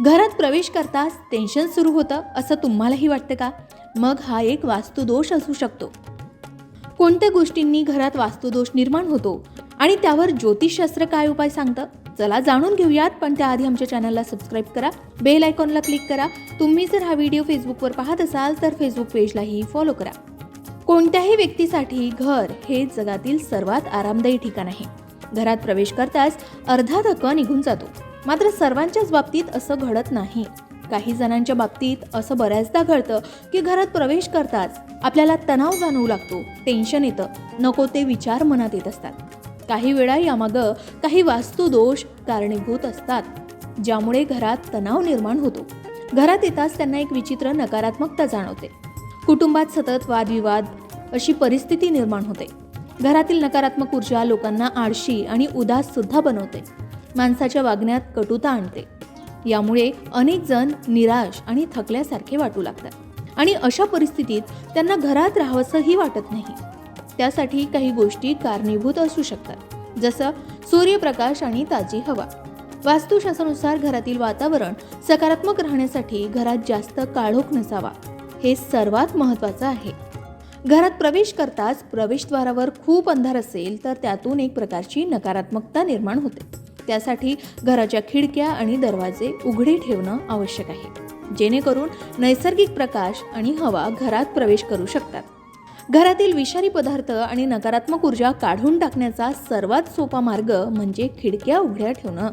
घरात प्रवेश करताच टेन्शन सुरू होतं असं तुम्हालाही वाटतं का? मग हा एक वास्तुदोष असू शकतो. कोणत्या गोष्टींनी घरात वास्तुदोष निर्माण होतो? आणि त्यावर ज्योतिषशास्त्र काय उपाय सांगतं? चला जाणून घेऊयात पण त्याआधी आमच्या चॅनलला सबस्क्राईब करा बेल आयकॉनला क्लिक करा. तुम्ही जर हा व्हिडिओ फेसबुकवर पाहत असाल तर फेसबुक पेजलाही फॉलो करा. कोणत्याही व्यक्तीसाठी घर हे जगातील सर्वात आरामदायी ठिकाण आहे. घरात प्रवेश करताच अर्धा धक्का निघून जातो. मात्र सर्वांच्याच बाबतीत असं घडत नाही. काही जणांच्या बाबतीत असं बऱ्याचदा घडतं की घरात प्रवेश करताच आपल्याला तणाव जाणवू लागतो टेन्शन येतं नको ते विचार मनात येत असतात. काही वेळा यामागं काही वास्तुदोष कारणीभूत असतात ज्यामुळे घरात तणाव निर्माण होतो. घरात येताच त्यांना एक विचित्र नकारात्मकता जाणवते. कुटुंबात सतत वादविवाद अशी परिस्थिती निर्माण होते. घरातील नकारात्मक ऊर्जा लोकांना आळशी आणि उदास सुद्धा बनवते. माणसाच्या वागण्यात कटुता आणते. यामुळे अनेक जण निराश आणि थकल्यासारखे वाटू लागतात. आणि अशा परिस्थितीत त्यांना घरात राहावंसंही वाटत नाही. त्यासाठी काही गोष्टी कारणीभूत असू शकतात. जसं सूर्यप्रकाश आणि ताजी हवा. वास्तुशास्त्रानुसार घरातील वातावरण सकारात्मक राहण्यासाठी घरात जास्त काळोख नसावा. हे सर्वात महत्त्वाचं आहे. घरात प्रवेश करताच प्रवेशद्वारावर खूप अंधार असेल तर त्यातून एक प्रकारची नकारात्मकता निर्माण होते. त्यासाठी घराच्या खिडक्या आणि दरवाजे उघडे ठेवणं आवश्यक आहे. जेणेकरून नैसर्गिक प्रकाश आणि हवा घरात प्रवेश करू शकतात. घरातील विषारी पदार्थ आणि नकारात्मक ऊर्जा काढून टाकण्याचा सर्वात सोपा मार्ग म्हणजे खिडक्या उघड्या ठेवणं.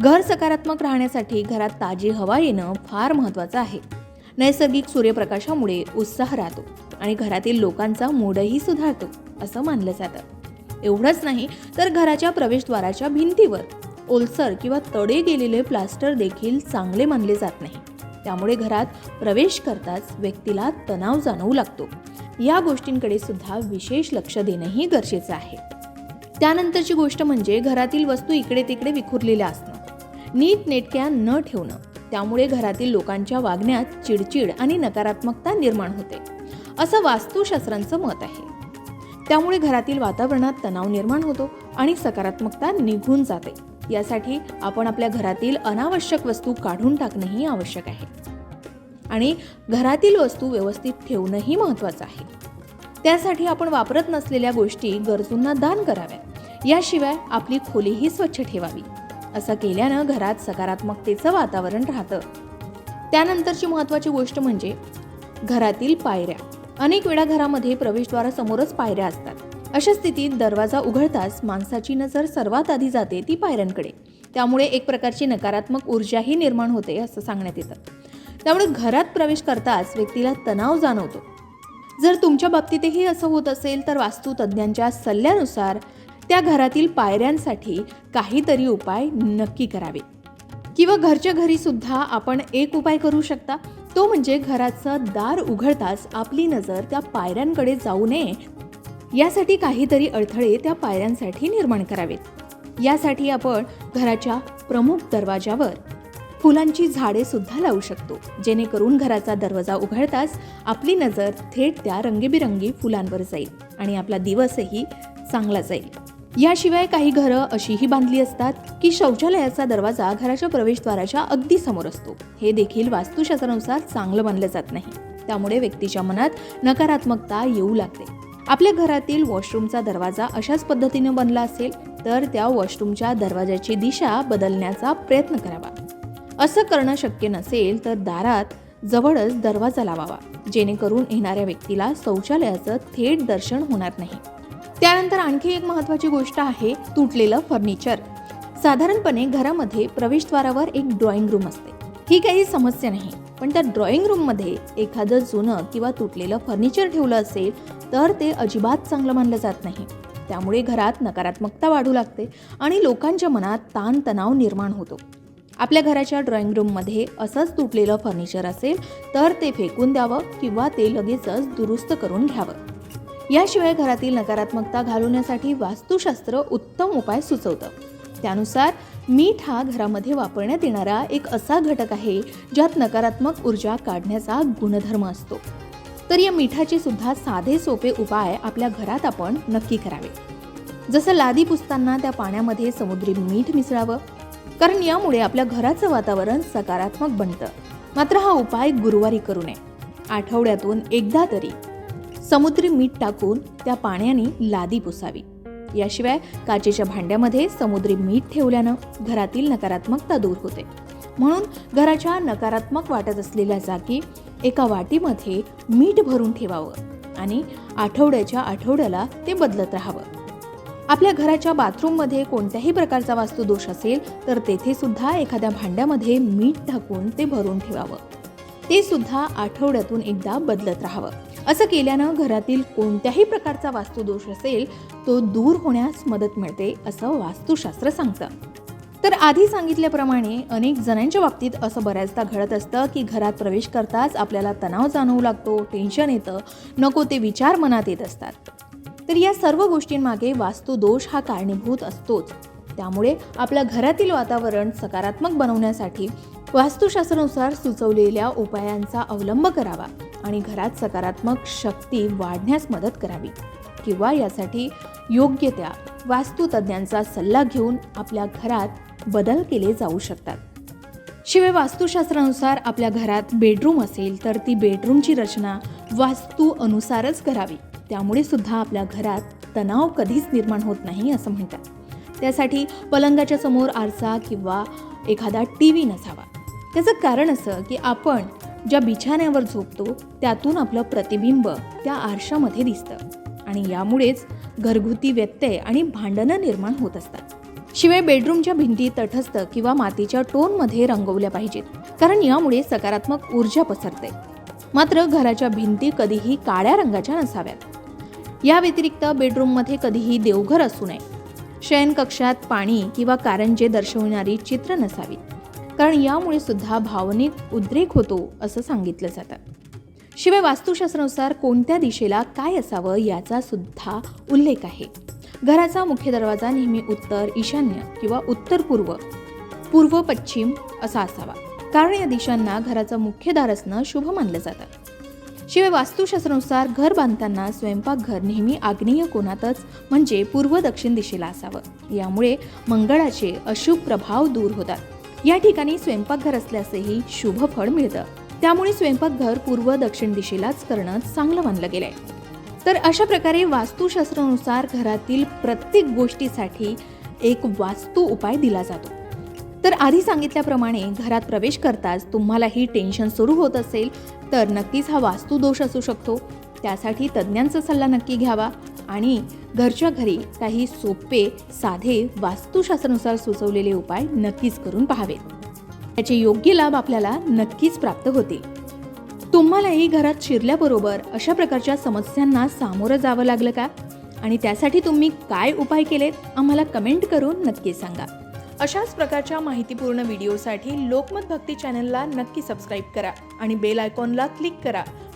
घर सकारात्मक राहण्यासाठी घरात ताजी हवा येणं फार महत्त्वाचं आहे. नैसर्गिक सूर्यप्रकाशामुळे उत्साह राहतो आणि घरातील लोकांचा मूडही सुधारतो असं मानलं जातं. एवढंच नाही तर घराच्या प्रवेशद्वाराच्या भिंतीवर ओलसर किंवा तडे गेलेले प्लास्टर देखील चांगले मानले जात नाही. त्यामुळे घरात प्रवेश करताच व्यक्तीला तणाव जाणवू लागतो. या गोष्टींकडे सुद्धा विशेष लक्ष देणंही गरजेचं आहे. त्यानंतरची गोष्ट म्हणजे घरातील वस्तू इकडे तिकडे विखुरलेल्या असणं. नीट नेटक्या न ठेवणं. त्यामुळे घरातील लोकांच्या वागण्यात चिडचिड आणि नकारात्मकता निर्माण होते. असं वास्तुशास्त्रांचं मत आहे. त्यामुळे घरातील वातावरणात तणाव निर्माण होतो आणि सकारात्मकता निघून जाते. यासाठी आपण आपल्या घरातील अनावश्यक वस्तू काढून टाकणंही आवश्यक आहे. आणि घरातील वस्तू व्यवस्थित ठेवणंही महत्त्वाचं आहे. त्यासाठी आपण वापरत नसलेल्या गोष्टी गरजूंना दान कराव्या याशिवाय आपली खोलीही स्वच्छ ठेवावी. असं केल्यानं घरात सकारात्मकतेचं वातावरण राहतं. त्यानंतरची महत्त्वाची गोष्ट म्हणजे घरातील पायऱ्या. अनेक वेळा घरामध्ये प्रवेशद्वारासमोरच पायऱ्या असतात. अशा स्थितीत दरवाजा उघडताच माणसाची नजर सर्वात आधी जाते ती पायऱ्यांकडे. त्यामुळे एक प्रकारची नकारात्मक ऊर्जाही निर्माण होते असं सांगण्यात येतं. त्यामुळे घरात प्रवेश करताच व्यक्तीला तणाव जाणवतो. जर तुमच्या बाबतीतही असं होत असेल तर वास्तुतज्ञांच्या सल्ल्यानुसार त्या घरातील पायऱ्यांसाठी काहीतरी उपाय नक्की करावे. किंवा घरच्या घरी सुद्धा आपण एक उपाय करू शकता. तो म्हणजे घराचं दार उघडताच आपली नजर त्या पायऱ्यांकडे जाऊ नये. यासाठी काहीतरी अडथळे त्या पायऱ्यांसाठी निर्माण करावेत. यासाठी आपण घराच्या प्रमुख दरवाजावर फुलांची झाडे सुद्धा लावू शकतो जेणेकरून घराचा दरवाजा उघडताच आपली नजर थेट त्या रंगीबिरंगी फुलांवर जाईल आणि आपला दिवसही चांगला जाईल. याशिवाय काही घरं अशीही बांधली असतात की शौचालयाचा दरवाजा घराच्या प्रवेशद्वाराच्या अगदी समोर असतो. हे देखील वास्तुशास्त्रानुसार चांगलं मानलं जात नाही. त्यामुळे व्यक्तीच्या मनात नकारात्मकता येऊ लागते. आपल्या घरातील वॉशरूमचा दरवाजा अशाच पद्धतीने बनला असेल तर त्या वॉशरूमच्या दरवाजाची दिशा बदलण्याचा प्रयत्न करावा. असं करणं शक्य नसेल तर दारात जवळच दरवाजा लावावा जेणेकरून येणाऱ्या व्यक्तीला शौचालयाचं थेट दर्शन होणार नाही. त्यानंतर आणखी एक महत्त्वाची गोष्ट आहे तुटलेलं फर्निचर. साधारणपणे घरामध्ये प्रवेशद्वारावर एक ड्रॉइंग रूम असते. ही काही समस्या नाही. पण त्या ड्रॉइंग रूममध्ये एखादं जुनं किंवा तुटलेलं फर्निचर ठेवलं असेल तर ते अजिबात चांगलं मानलं जात नाही. त्यामुळे घरात नकारात्मकता वाढू लागते आणि लोकांच्या मनात ताणतणाव निर्माण होतो. आपल्या घराच्या ड्रॉइंग रूममध्ये असंच तुटलेलं फर्निचर असेल तर ते फेकून द्यावं किंवा ते लगेचच दुरुस्त करून घ्यावं. याशिवाय घरातील नकारात्मकता घालवण्यासाठी वास्तुशास्त्र उत्तम उपाय सुचवतं. त्यानुसार मीठ हा घरामध्ये वापरण्यात येणारा एक असा घटक आहे ज्यात नकारात्मक ऊर्जा काढण्याचा गुणधर्म असतो. तर या मिठाचे सुद्धा साधे सोपे उपाय आपल्या घरात आपण नक्की करावे. जसं लादी पुसताना त्या पाण्यामध्ये समुद्री मीठ मिसळावं कारण यामुळे आपल्या घराचं वातावरण सकारात्मक बनतं. मात्र हा उपाय गुरुवारी करू नये. आठवड्यातून एकदा तरी समुद्री मीठ टाकून त्या पाण्याने लादी पुसावी. याशिवाय काचेच्या भांड्यामध्ये समुद्री मीठ ठेवल्यानं घरातील नकारात्मकता दूर होते. म्हणून घराच्या नकारात्मक वाटत असलेल्या जागी एका वाटीमध्ये मीठ भरून ठेवावं आणि आठवड्याच्या आठवड्याला ते बदलत राहावं. आपल्या घराच्या बाथरूममध्ये कोणत्याही प्रकारचा वास्तुदोष असेल तर तेथे सुद्धा एखाद्या भांड्यामध्ये मीठ टाकून ते भरून ठेवावं. ते सुद्धा आठवड्यातून एकदा बदलत राहावं. असं केल्यानं घरातील कोणत्याही प्रकारचा वास्तुदोष असेल तो दूर होण्यास मदत मिळते असं वास्तुशास्त्र सांगतं. तर आधी सांगितल्याप्रमाणे अनेक जणांच्या बाबतीत असं बऱ्याचदा घडत असतं की घरात प्रवेश करताच आपल्याला तणाव जाणवू लागतो टेन्शन येतं नको ते विचार मनात येत असतात. तर या सर्व गोष्टींमागे वास्तुदोष हा कारणीभूत असतोच. त्यामुळे आपल्या घरातील वातावरण सकारात्मक बनवण्यासाठी वास्तुशास्त्रानुसार सुचवलेल्या उपायांचा अवलंब करावा आणि घरात सकारात्मक शक्ती वाढण्यास मदत करावी किंवा यासाठी योग्य त्या वास्तुतज्ञांचा सल्ला घेऊन आपल्या घरात बदल केले जाऊ शकतात. शिवाय वास्तुशास्त्रानुसार आपल्या घरात बेडरूम असेल तर ती बेडरूमची रचना वास्तू अनुसारच करावी. त्यामुळे सुद्धा आपल्या घरात तणाव कधीच निर्माण होत नाही असं म्हणतात. त्यासाठी पलंगाच्या समोर आरसा किंवा एखादा टी व्ही नसावा. त्याचं कारण असं की आपण ज्या बिछाण्यावर झोपतो त्यातून आपलं प्रतिबिंब त्या आरशामध्ये दिसतं. आणि यामुळेच घरगुती व्यत्यय आणि भांडणं निर्माण होत असतात. शिवाय बेडरूमच्या भिंती तटस्थ किंवा मातीच्या टोनमध्ये रंगवल्या पाहिजेत कारण यामुळे सकारात्मक ऊर्जा पसरते. मात्र घराच्या भिंती कधीही काळ्या रंगाच्या नसाव्यात. या व्यतिरिक्त बेडरूममध्ये कधीही देवघर असू नये. शयनकक्षात पाणी किंवा कारंजे दर्शवणारी चित्र नसावीत. कारण यामुळे सुद्धा भावनिक उद्रेक होतो असं सांगितलं जातं. शिवाय वास्तुशास्त्रानुसार कोणत्या दिशेला काय असावं याचा सुद्धा उल्लेख आहे. घराचा मुख्य दरवाजा नेहमी उत्तर ईशान्य किंवा उत्तर पूर्व पूर्व पश्चिम असा असावा. कारण या दिशांना घराचं मुख्य दार असणं शुभ मानलं जातं. शिवाय वास्तुशास्त्रानुसार घर बांधताना स्वयंपाकघर नेहमी आग्नेय कोणातच म्हणजे पूर्व दक्षिण दिशेला असावं. यामुळे मंगळाचे अशुभ प्रभाव दूर होतात. या ठिकाणी स्वयंपाकघर असल्यासही शुभ फळ मिळतं. त्यामुळे स्वयंपाकघर पूर्व दक्षिण दिशेलाच करणं चांगलं मानलं गेलंय. तर अशा प्रकारे वास्तुशास्त्रानुसार घरातील प्रत्येक गोष्टीसाठी एक वास्तू उपाय दिला जातो. तर आधी सांगितल्याप्रमाणे घरात प्रवेश करताच तुम्हालाही टेन्शन सुरू होत असेल तर नक्कीच हा वास्तुदोष असू शकतो. त्यासाठी तज्ज्ञांचा सल्ला नक्की घ्यावा आणि घरच्या घरी काही सोपे साधे वास्तुशास्त्रानुसार सुचवलेले उपाय नक्कीच करून पाहावेत. याचे योग्य लाभ आपल्याला नक्कीच प्राप्त होतील. तुम्हालाही घरात शिरल्याबरोबर अशा प्रकारच्या समस्यांना सामोरं जावं लागलं का? आणि त्यासाठी तुम्ही काय उपाय केलेत? आम्हाला कमेंट करून नक्की सांगा. अशाच प्रकारच्या माहितीपूर्ण व्हिडिओसाठी लोकमत भक्ती चॅनलला नक्की सबस्क्राईब करा आणि बेल आयकॉनला क्लिक करा.